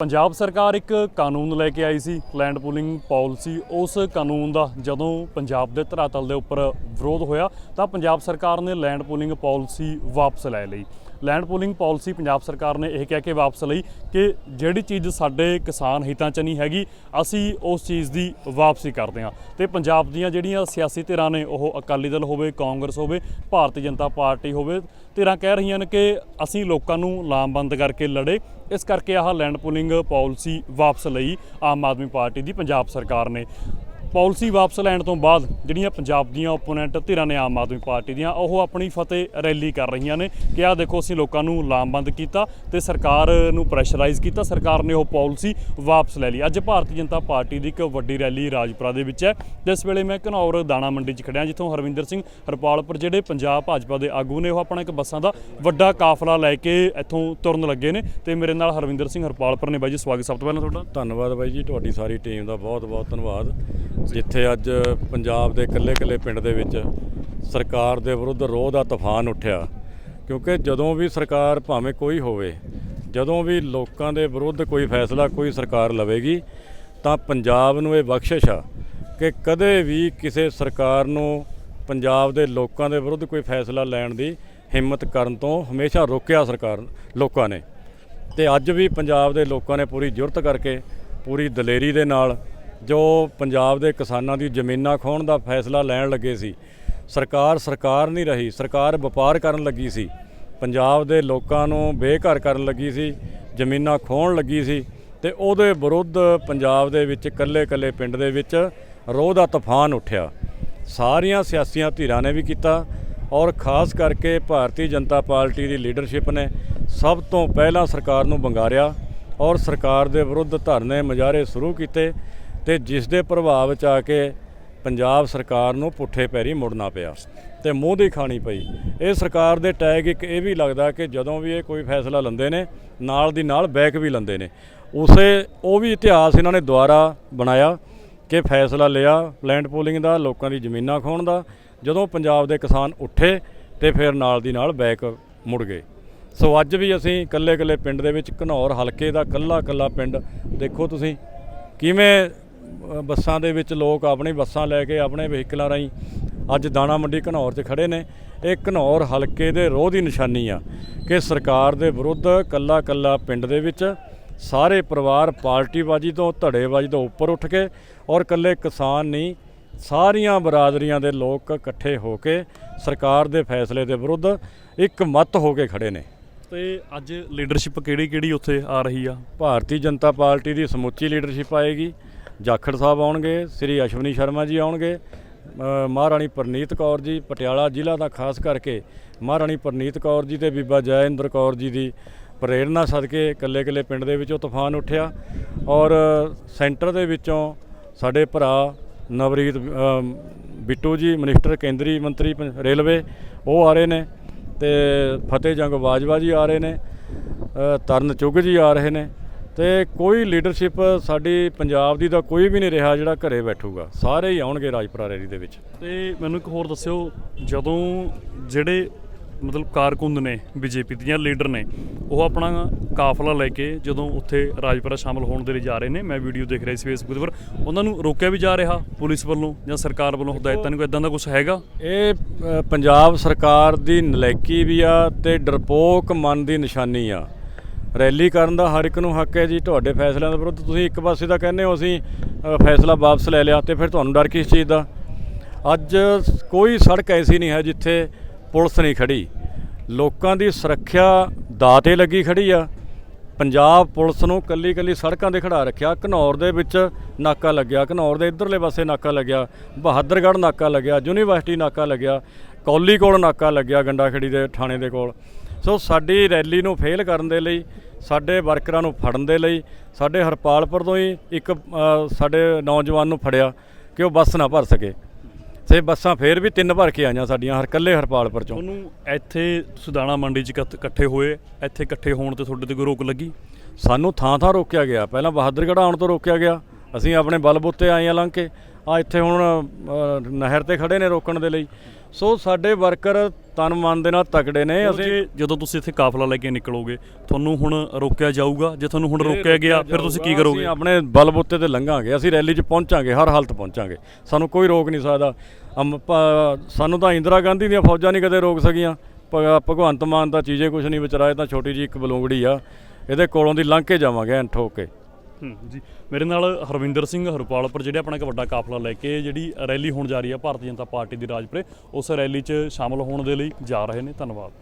ਪੰਜਾਬ ਸਰਕਾਰ ਇੱਕ ਕਾਨੂੰਨ ਲੈ ਕੇ ਆਈ ਸੀ ਲੈਂਡ ਪੂਲਿੰਗ ਪਾਲਿਸੀ। ਉਸ ਕਾਨੂੰਨ ਦਾ ਜਦੋਂ ਪੰਜਾਬ ਦੇ ਧਰਾਤਲ ਦੇ ਉੱਪਰ ਵਿਰੋਧ ਹੋਇਆ, ਤਾਂ ਪੰਜਾਬ ਸਰਕਾਰ ਨੇ ਲੈਂਡ ਪੂਲਿੰਗ ਪਾਲਿਸੀ ਵਾਪਸ ਲੈ ਲਈ। ਲੈਂਡ ਪੂਲਿੰਗ ਪਾਲਿਸੀ ਪੰਜਾਬ ਸਰਕਾਰ ਨੇ ਇਹ ਕਹਿ ਕੇ ਵਾਪਸ ਲਈ ਕਿ ਜਿਹੜੀ ਚੀਜ਼ ਸਾਡੇ ਕਿਸਾਨ ਹਿੱਤਾਂ 'ਚ ਨਹੀਂ ਹੈਗੀ, ਅਸੀਂ ਉਸ ਚੀਜ਼ ਦੀ ਵਾਪਸੀ ਕਰਦੇ ਹਾਂ। ਤੇ ਪੰਜਾਬ ਦੀਆਂ ਜਿਹੜੀਆਂ ਸਿਆਸੀ ਧਿਰਾਂ ਨੇ, ਉਹ ਅਕਾਲੀ ਦਲ ਹੋਵੇ, ਕਾਂਗਰਸ ਹੋਵੇ, ਭਾਰਤੀ ਜਨਤਾ ਪਾਰਟੀ ਹੋਵੇ ਧਿਰਾਂ ਕਹਿ ਰਹੀਆਂ ਨੇ ਕਿ ਅਸੀਂ ਲੋਕਾਂ ਨੂੰ ਲਾਮਬੰਦ ਕਰਕੇ ਲੜੇ। ਇਸ ਕਰਕੇ ਆਹ ਲੈਂਡ ਪੁਲਿੰਗ ਪਾਲਿਸੀ ਵਾਪਸ ਲਈ ਆਮ ਆਦਮੀ ਪਾਰਟੀ ਦੀ ਪੰਜਾਬ ਸਰਕਾਰ ਨੇ। ਪਾਲਿਸੀ ਵਾਪਸ ਲੈਣ ਤੋਂ ਬਾਅਦ ਜਿਹੜੀਆਂ ਪੰਜਾਬ ਦੀਆਂ ਓਪੋਨੈਂਟ ਧਿਰਾਂ ਨੇ ਆਮ ਆਦਮੀ ਪਾਰਟੀ ਦੀਆਂ, ਉਹ ਆਪਣੀ ਫਤਿਹ ਰੈਲੀ ਕਰ ਰਹੀਆਂ ਨੇ ਕਿ ਆਹ ਦੇਖੋ ਅਸੀਂ ਲੋਕਾਂ ਨੂੰ ਲਾਮਬੰਦ ਕੀਤਾ ਤੇ ਸਰਕਾਰ ਨੂੰ ਪ੍ਰੈਸ਼ਰਾਈਜ਼ ਕੀਤਾ, ਸਰਕਾਰ ਨੇ ਉਹ ਪਾਲਿਸੀ ਵਾਪਸ ਲੈ ਲਈ। ਅੱਜ ਭਾਰਤੀ ਜਨਤਾ ਪਾਰਟੀ ਦੀ ਇੱਕ ਵੱਡੀ ਰੈਲੀ ਰਾਜਪੁਰਾ ਦੇ ਵਿੱਚ ਹੈ। ਜਿਸ ਵੇਲੇ ਮੈਂ ਘਨੌਰ ਦਾਣਾ ਮੰਡੀ 'ਚ ਖੜਿਆ, ਜਿੱਥੋਂ ਹਰਵਿੰਦਰ ਸਿੰਘ ਹਰਪਾਲਪੁਰ ਜਿਹੜੇ ਪੰਜਾਬ ਭਾਜਪਾ ਦੇ ਆਗੂ ਨੇ, ਉਹ ਆਪਣਾ ਇੱਕ ਬੱਸਾਂ ਦਾ ਵੱਡਾ ਕਾਫਲਾ ਲੈ ਕੇ ਇੱਥੋਂ ਤੁਰਨ ਲੱਗੇ ਨੇ ਤੇ ਮੇਰੇ ਨਾਲ ਹਰਵਿੰਦਰ ਸਿੰਘ ਹਰਪਾਲਪੁਰ ਨੇ ਬਾਈ ਜੀ, ਸਵਾਗਤ ਸਭ ਤੋਂ ਪਹਿਲਾਂ ਤੁਹਾਡਾ। ਧੰਨਵਾਦ ਬਾਈ ਜੀ, ਤੁਹਾਡੀ ਸਾਰੀ ਟੀਮ ਦਾ ਬਹੁਤ ਬਹੁਤ ਧੰਨਵਾਦ। ਜਿੱਥੇ ਅੱਜ ਪੰਜਾਬ ਦੇ ਇਕੱਲੇ-ਇਕੱਲੇ ਪਿੰਡ ਦੇ ਵਿੱਚ ਸਰਕਾਰ ਦੇ ਵਿਰੁੱਧ ਰੋਹ ਦਾ ਤੂਫਾਨ ਉੱਠਿਆ। ਕਿਉਂਕਿ ਜਦੋਂ ਵੀ ਸਰਕਾਰ ਭਾਵੇਂ ਕੋਈ ਹੋਵੇ, ਜਦੋਂ ਵੀ ਲੋਕਾਂ ਦੇ ਵਿਰੁੱਧ ਕੋਈ ਫੈਸਲਾ, ਕੋਈ ਸਰਕਾਰ ਲਵੇਗੀ, ਤਾਂ ਪੰਜਾਬ ਨੂੰ ਇਹ ਬਖਸ਼ਿਸ਼ ਆ ਕਿ ਕਦੇ ਵੀ ਕਿਸੇ ਸਰਕਾਰ ਨੂੰ ਪੰਜਾਬ ਦੇ ਲੋਕਾਂ ਦੇ ਵਿਰੁੱਧ ਕੋਈ ਫੈਸਲਾ ਲੈਣ ਦੀ ਹਿੰਮਤ ਕਰਨ ਤੋਂ ਹਮੇਸ਼ਾ ਰੋਕਿਆ ਸਰਕਾਰ, ਲੋਕਾਂ ਨੇ। ਤੇ ਅੱਜ ਵੀ ਪੰਜਾਬ ਦੇ ਲੋਕਾਂ ਨੇ ਪੂਰੀ ਜੁਰਤ ਕਰਕੇ, ਪੂਰੀ ਦਲੇਰੀ ਦੇ ਨਾਲ ਜੋ ਪੰਜਾਬ ਦੇ ਕਿਸਾਨਾਂ ਦੀ ਜ਼ਮੀਨਾਂ ਖੋਹਣ ਦਾ ਫੈਸਲਾ ਲੈਣ ਲੱਗੇ ਸੀ, ਸਰਕਾਰ ਸਰਕਾਰ ਨਹੀਂ ਰਹੀ, ਸਰਕਾਰ ਵਪਾਰ ਕਰਨ ਲੱਗੀ ਸੀ। ਪੰਜਾਬ ਦੇ ਲੋਕਾਂ ਨੂੰ ਬੇਘਰ ਕਰਨ ਲੱਗੀ ਸੀ, ਜ਼ਮੀਨਾਂ ਖੋਹਣ ਲੱਗੀ ਸੀ ਤੇ ਉਹਦੇ ਵਿਰੁੱਧ ਪੰਜਾਬ ਦੇ ਵਿੱਚ ਇਕੱਲੇ-ਇਕੱਲੇ ਪਿੰਡ ਦੇ ਵਿੱਚ ਰੋਹ ਦਾ ਤੂਫਾਨ ਉੱਠਿਆ। ਸਾਰੀਆਂ ਸਿਆਸੀਆਂ ਧਿਰਾਂ ਨੇ ਵੀ ਕੀਤਾ ਔਰ ਖਾਸ ਕਰਕੇ ਭਾਰਤੀ ਜਨਤਾ ਪਾਰਟੀ ਦੀ ਲੀਡਰਸ਼ਿਪ ਨੇ ਸਭ ਤੋਂ ਪਹਿਲਾਂ ਸਰਕਾਰ ਨੂੰ ਬੰਗਾਰਿਆ ਔਰ ਸਰਕਾਰ ਦੇ ਵਿਰੁੱਧ ਧਰਨੇ ਮੁਜ਼ਾਹਰੇ ਸ਼ੁਰੂ ਕੀਤੇ ਤੇ ਜਿਸ ਦੇ ਪ੍ਰਭਾਵ ਚ ਆ ਕੇ ਪੰਜਾਬ ਸਰਕਾਰ ਨੂੰ ਪੁੱਠੇ ਪੈਰੀ ਮੁੜਨਾ ਪਿਆ ਤੇ ਮੂੰਹ ਦੀ ਖਾਣੀ ਪਈ। ਇਹ ਸਰਕਾਰ ਦੇ ਟੈਗ ਇੱਕ ਇਹ ਵੀ ਲੱਗਦਾ ਕਿ ਜਦੋਂ ਵੀ ਇਹ ਕੋਈ ਫੈਸਲਾ ਲੈਂਦੇ ਨੇ, ਨਾਲ ਦੀ ਨਾਲ ਬੈਕ ਵੀ ਲੈਂਦੇ ਨੇ। ਉਸੇ ਉਹ ਵੀ ਇਤਿਹਾਸ ਇਹਨਾਂ ਨੇ ਦੁਆਰਾ ਬਣਾਇਆ ਕਿ ਫੈਸਲਾ ਲਿਆ ਲੈਂਡ ਪੂਲਿੰਗ ਦਾ, ਲੋਕਾਂ ਦੀ ਜ਼ਮੀਨਾਂ ਖੋਹਣ ਦਾ, ਜਦੋਂ ਪੰਜਾਬ ਦੇ ਕਿਸਾਨ ਉੱਠੇ ਤੇ ਫਿਰ ਨਾਲ ਦੀ ਨਾਲ ਬੈਕ ਮੁੜ ਗਏ। ਸੋ ਅੱਜ ਵੀ ਅਸੀਂ ਇਕੱਲੇ-ਇਕੱਲੇ ਪਿੰਡ ਦੇ ਵਿੱਚ ਘਨੌਰ ਹਲਕੇ ਦਾ ਕੱਲਾ-ਕੱਲਾ ਪਿੰਡ ਦੇਖੋ ਤੁਸੀਂ, ਕਿਵੇਂ ਬੱਸਾਂ ਦੇ ਵਿੱਚ ਲੋਕ ਆਪਣੀ ਬੱਸਾਂ ਲੈ ਕੇ ਆਪਣੇ ਵਹੀਕਲਾਂ ਰਾਹੀਂ ਅੱਜ ਦਾਣਾ ਮੰਡੀ ਘਨੌਰ 'ਚ ਖੜੇ ਨੇ। ਇਹ ਘਨੌਰ ਹਲਕੇ ਦੇ ਰੋਹ ਦੀ ਨਿਸ਼ਾਨੀ ਆ ਕਿ ਸਰਕਾਰ ਦੇ ਵਿਰੁੱਧ ਕੱਲਾ-ਕੱਲਾ ਪਿੰਡ ਦੇ ਵਿੱਚ ਸਾਰੇ ਪਰਿਵਾਰ ਪਾਰਟੀਬਾਜੀ ਤੋਂ ਧੜੇਬਾਜੀ ਤੋਂ ਉੱਪਰ ਉੱਠ ਕੇ ਔਰ ਇਕੱਲੇ ਕਿਸਾਨ ਨਹੀਂ ਸਾਰੀਆਂ ਬਰਾਦਰੀਆਂ ਦੇ ਲੋਕ ਇਕੱਠੇ ਹੋ ਕੇ ਸਰਕਾਰ ਦੇ ਫੈਸਲੇ ਦੇ ਵਿਰੁੱਧ ਇੱਕ ਮਤ ਹੋ ਕੇ ਖੜੇ ਨੇ। ਤੇ ਅੱਜ ਲੀਡਰਸ਼ਿਪ ਕਿਹੜੀ ਕਿਹੜੀ ਉੱਥੇ ਆ ਰਹੀ ਆ? ਭਾਰਤੀ ਜਨਤਾ ਪਾਰਟੀ ਦੀ ਸਮੁੱਚੀ ਲੀਡਰਸ਼ਿਪ ਆਏਗੀ। ਜਾਖੜ ਸਾਹਿਬ ਆਉਣਗੇ, ਸ੍ਰੀ ਅਸ਼ਵਨੀ ਸ਼ਰਮਾ ਜੀ ਆਉਣਗੇ ਮਹਾਰਾਣੀ ਪ੍ਰਨੀਤ ਕੌਰ ਜੀ, ਪਟਿਆਲਾ ਜ਼ਿਲ੍ਹਾ ਦਾ ਖਾਸ ਕਰਕੇ ਮਹਾਰਾਣੀ ਪ੍ਰਨੀਤ ਕੌਰ ਜੀ ਤੇ ਬੀਬਾ ਜੈਇੰਦਰ ਕੌਰ ਜੀ ਦੀ ਪ੍ਰੇਰਣਾ ਸਦਕੇ ਇਕੱਲੇ-ਇਕੱਲੇ ਪਿੰਡ ਦੇ ਵਿੱਚੋਂ ਤੂਫਾਨ ਉੱਠਿਆ ਔਰ ਸੈਂਟਰ ਦੇ ਵਿੱਚੋਂ ਸਾਡੇ ਭਰਾ ਨਵਰੀਤ ਬਿੱਟੂ ਜੀ, ਮਨਿਸਟਰ ਕੇਂਦਰੀ ਮੰਤਰੀ ਪੰ- ਰੇਲਵੇ, ਉਹ ਆ ਰਹੇ ਨੇ ਤੇ ਫਤਿਹ ਜੰਗ ਬਾਜਵਾ ਜੀ ਆ ਰਹੇ ਨੇ ਤਰਨ ਚੁੱਗ ਜੀ ਆ ਰਹੇ ਨੇ। ਤੇ ਕੋਈ ਲੀਡਰਸ਼ਿਪ ਸਾਡੀ ਪੰਜਾਬ ਦੀ ਤਾਂ ਕੋਈ ਵੀ ਨਹੀਂ ਰਿਹਾ ਜਿਹੜਾ ਘਰੇ ਬੈਠੂਗਾ। ਸਾਰੇ ਹੀ ਆਉਣਗੇ ਰਾਜਪੁਰਾ ਰੈਲੀ ਦੇ ਵਿੱਚ। ਤੇ ਮੈਨੂੰ ਇੱਕ ਹੋਰ ਦੱਸਿਓ ਜਦੋਂ ਜਿਹੜੇ ਮਤਲਬ ਕਾਰਕੁੰਦ ਨੇ ਬੀਜੇਪੀ ਦੀਆਂ ਲੀਡਰ ਨੇ ਉਹ ਆਪਣਾ ਕਾਫਲਾ ਲੈ ਕੇ ਜਦੋਂ ਉੱਥੇ ਰਾਜਪੁਰਾ ਸ਼ਾਮਲ ਹੋਣ ਦੇ ਲਈ ਜਾ ਰਹੇ ਨੇ ਮੈਂ ਵੀਡੀਓ ਦੇਖ ਰਿਹਾ ਸੀ ਫੇਸਬੁੱਕ ਦੇ ਉੱਪਰ ਉਹਨਾਂ ਨੂੰ ਰੋਕਿਆ ਵੀ ਜਾ ਰਿਹਾ ਪੁਲਿਸ ਵੱਲੋਂ ਜਾਂ ਸਰਕਾਰ ਵੱਲੋਂ ਹਦਾਇਤਾਂ ਨੂੰ ਇਦਾਂ ਦਾ ਕੁਝ ਹੈਗਾ? ਇਹ ਪੰਜਾਬ ਸਰਕਾਰ ਦੀ ਨਲਾਇਕੀ ਵੀ ਆ ਤੇ ਡਰਪੋਕ ਮਨ ਦੀ ਨਿਸ਼ਾਨੀ ਆ। ਰੈਲੀ ਕਰਨ ਦਾ ਹਰ ਇੱਕ ਨੂੰ ਹੱਕ ਹੈ ਜੀ, ਤੁਹਾਡੇ ਫੈਸਲਿਆਂ ਦੇ ਵਿਰੁੱਧ ਤੁਸੀਂ ਇੱਕ ਪਾਸੇ ਦਾ ਕਹਿੰਦੇ ਹੋ ਅਸੀਂ ਫੈਸਲਾ ਵਾਪਸ ਲੈ ਲਿਆ ਤੇ ਫਿਰ ਤੁਹਾਨੂੰ ਡਰ ਕਿਸ ਚੀਜ਼ ਦਾ? ਅੱਜ ਕੋਈ ਸੜਕ ਐਸੀ ਨਹੀਂ ਹੈ ਜਿੱਥੇ ਪੁਲਿਸ ਨਹੀਂ ਖੜੀ। ਲੋਕਾਂ ਦੀ ਸੁਰੱਖਿਆ ਦਾਤੇ ਲੱਗੀ ਖੜੀ ਆ। ਪੰਜਾਬ ਪੁਲਿਸ ਨੂੰ ਕੱਲੀ ਕੱਲੀ ਸੜਕਾਂ ਤੇ ਖੜਾ ਰੱਖਿਆ। ਘਨੌਰ ਦੇ ਵਿੱਚ ਨਾਕਾ ਲੱਗਿਆ। ਘਨੌਰ ਦੇ ਇਧਰਲੇ ਪਾਸੇ ਨਾਕਾ ਲੱਗਿਆ। ਬਹਾਦਰਗੜ੍ਹ ਨਾਕਾ ਲੱਗਿਆ। ਯੂਨੀਵਰਸਿਟੀ ਨਾਕਾ ਲੱਗਿਆ। ਕੌਲੀ ਕੋਲ ਨਾਕਾ ਲੱਗਿਆ ਗੰਡਾਖੜੀ ਦੇ ਥਾਣੇ ਦੇ ਕੋਲ। ਸੋ ਸਾਡੀ ਰੈਲੀ ਨੂੰ ਫੇਲ ਕਰਨ ਦੇ ਲਈ ਸਾਡੇ ਵਰਕਰਾਂ ਨੂੰ ਫੜਨ ਦੇ ਲਈ ਸਾਡੇ ਹਰਪਾਲਪੁਰ ਤੋਂ ਹੀ ਇੱਕ ਸਾਡੇ ਨੌਜਵਾਨ ਨੂੰ ਫੜਿਆ ਕਿ ਉਹ ਬੱਸ ਨਾ ਭਰ ਸਕੇ। ਸੇ ਬੱਸਾਂ ਫੇਰ ਵੀ ਤਿੰਨ ਭਰ ਕੇ ਆਈਆਂ ਸਾਡੀਆਂ ਹਰ ਕੱਲੇ ਹਰਪਾਲਪੁਰ ਚੋਂ। ਤੁਹਾਨੂੰ ਇੱਥੇ ਸੁਦਾਣਾ ਮੰਡੀ 'ਚ ਇਕੱਠ- ਹੋਏ ਇੱਥੇ ਇਕੱਠੇ ਹੋਣ ਤੇ ਤੁਹਾਡੇ ਤੇ ਕੋਈ ਰੋਕ ਲੱਗੀ? ਸਾਨੂੰ ਥਾਂ ਥਾਂ ਰੋਕਿਆ ਗਿਆ। ਪਹਿਲਾਂ ਬਹਾਦਰਗੜ੍ਹ ਆਉਣ ਤੋਂ ਰੋਕਿਆ ਗਿਆ। ਅਸੀਂ ਆਪਣੇ ਬਲਬੁੱਤੇ ਆਏ ਆ ਲੰਘ ਕੇ। ਆ ਇੱਥੇ ਹੁਣ ਨਹਿਰ ਤੇ ਖੜੇ ਨੇ ਰੋਕਣ ਦੇ ਲਈ। ਸੋ ਸਾਡੇ ਵਰਕਰ ਤਨ ਮਨ ਦੇ ਨਾਲ ਤਕੜੇ ਨੇ ਅਸੀਂ ਜਦੋਂ ਤੁਸੀਂ ਇੱਥੇ ਕਾਫਲਾ ਲੈ ਕੇ ਨਿਕਲੋਗੇ ਤੁਹਾਨੂੰ ਹੁਣ ਰੋਕਿਆ ਜਾਊਗਾ ਜੇ ਤੁਹਾਨੂੰ ਹੁਣ ਰੋਕਿਆ ਗਿਆ ਫਿਰ ਤੁਸੀਂ ਕੀ ਕਰੋਗੇ? ਅਸੀਂ ਆਪਣੇ ਬਲਬੁੱਤੇ ਤੇ ਲੰਘਾਂਗੇ ਅਸੀਂ ਰੈਲੀ 'ਚ ਪਹੁੰਚਾਂਗੇ ਹਰ ਹਾਲਤ ਪਹੁੰਚਾਂਗੇ। ਸਾਨੂੰ ਕੋਈ ਰੋਕ ਨਹੀਂ ਸਕਦਾ। ਸਾਨੂੰ ਤਾਂ ਇੰਦਰਾ ਗਾਂਧੀ ਦੀਆਂ ਫੌਜਾਂ ਨਹੀਂ ਕਦੇ ਰੋਕ ਸਕੀਆਂ। ਭਗਵੰਤ ਮਾਨ ਦਾ ਚੀਜ਼ੇ ਕੁਛ ਨਹੀਂ ਵਿਚਾਰਾ ਇਹ ਤਾਂ ਛੋਟੀ ਜੀ ਇੱਕ ਬਲੂੰਗੜੀ ਆ। ਇਹਦੇ ਕੋਲੋਂ ਦੀ ਲੰਘ ਕੇ ਜਾਵਾਂਗੇ ਐਂ ਠੋਕ ਕੇ। ਹੂੰ, ਜੀ। ਮੇਰੇ ਨਾਲ ਹਰਵਿੰਦਰ ਸਿੰਘ ਹਰਪਾਲਪੁਰ ਜਿਹੜੇ ਆਪਣਾ ਇੱਕ ਵੱਡਾ ਕਾਫਲਾ ਲੈ ਕੇ ਜਿਹੜੀ ਰੈਲੀ ਹੋਣ ਜਾ ਰਹੀ ਹੈ, ਭਾਰਤੀ ਜਨਤਾ ਪਾਰਟੀ ਦੀ ਰਾਜਪੁਰੇ, ਉਸ ਰੈਲੀ 'ਚ ਸ਼ਾਮਲ ਹੋਣ ਦੇ ਲਈ ਜਾ ਰਹੇ ਨੇ। ਧੰਨਵਾਦ।